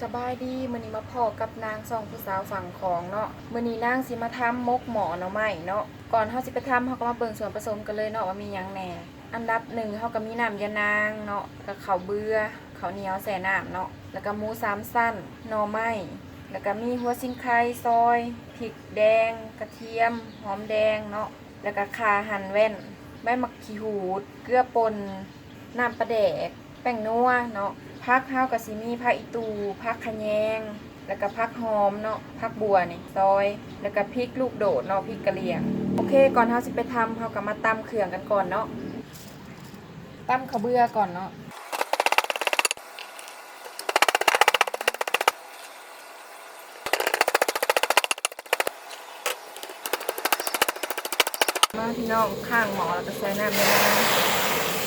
สบายดีมือนี้มาพอกับนางสองผู้สาวฝั่งของเนาะมื้อนี้นางสิมาทำมกหมอหน่อไม้เนาะก่อนเฮาสิไปทำเฮาก็มาเบิ่งส่วนผสมกันเลยเนาะว่ามีหยังแหน่อันดับหนึ่งเฮาก็มีน้ำยานางเนาะกับข้าวเบื่อข้าวเหนียวใส่น้ำเนาะแล้วก็หมูสามสั้นหน่อไม้แล้วก็มีหัวซิงไคซอยพริกแดง กระเทียม หอมแดงเนาะแล้วก็ขาหั่นแว่นใบมักขีหูด เกลือป่นน้ำปลาแดก แป้งนัวเนาะ ผักเฮาก็สิมีผักอีตูผักขะแยง แล้วก็ผักหอมเนาะผักบัวนี่ซอย แล้วก็พริกลูกโดดเนาะพริกกะเหรี่ยง โอเค ก่อนเฮาสิไปทำเฮาก็มาตำเครื่องกันก่อนเนาะตำข้าวเบื่อก่อนเนาะมาพี่น้องข้างหมอแล้วก็ใส่น้ำในน้ำหน่อ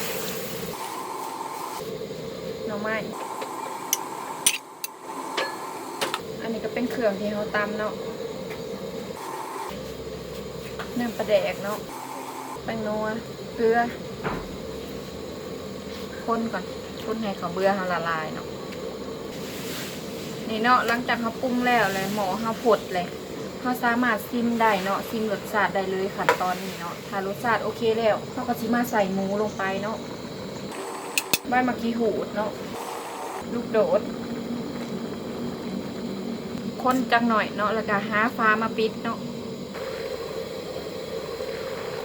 ไม้อันนี้ก็เป็นเครื่องที่เราตำเนาะน้ำปลาแดกเนาะแป้งนัวเกลือคนก่อนคนให้เขาวเบื่อเขาละลายเนาะนี่เนาะหลังจากเขาปรุงแล้วเลยหมอเขาผดเลยเขาสามารถซิมได้เนาะซิมรสชาติได้เลยขั้นตอนนี้เนาะถ้ารสชาติโอเคแล้วเขาก็สิมาใส่หมูลงไปเนาะ ใบมะกีหูดเนาะลูกโดด คนจังหน่อยเนาะแล้วก็หาฟ้ามาปิดเนาะ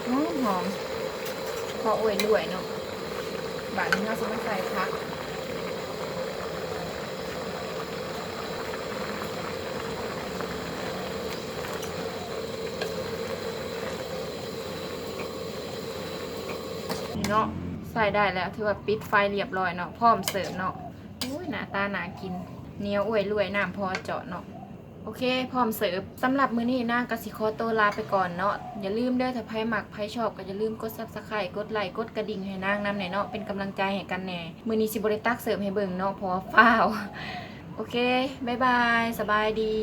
หอมหอมพออวยด้วยเนาะบาทนี้เราจะไม่ใส่พักเนาะ ใส่ได้แล้วถือว่าปิดไฟเรียบร้อยเนาะพร้อมเสิร์ฟเนาะอุ้ยหน้าตาหนากินเนียวอวยรวยน้ำพอเจาะเนาะโอเค พร้อมเสิร์ฟสำหรับมื้อนี้นางกสิคอตัวลาไปก่อนเนาะอย่าลืมเด้อถ้าใครมักใครชอบก็อย่าลืมกด Subscribe กดไลค์กดกระดิ่งให้นางนำหน่อยเนาะเป็นกำลังใจให้กันแน่มื้อนี้สิบ่ได้ตักเสิร์ฟให้เบิ่งเนาะเพราะว่าฟ้าว โอเค บ๊ายบาย สบายดี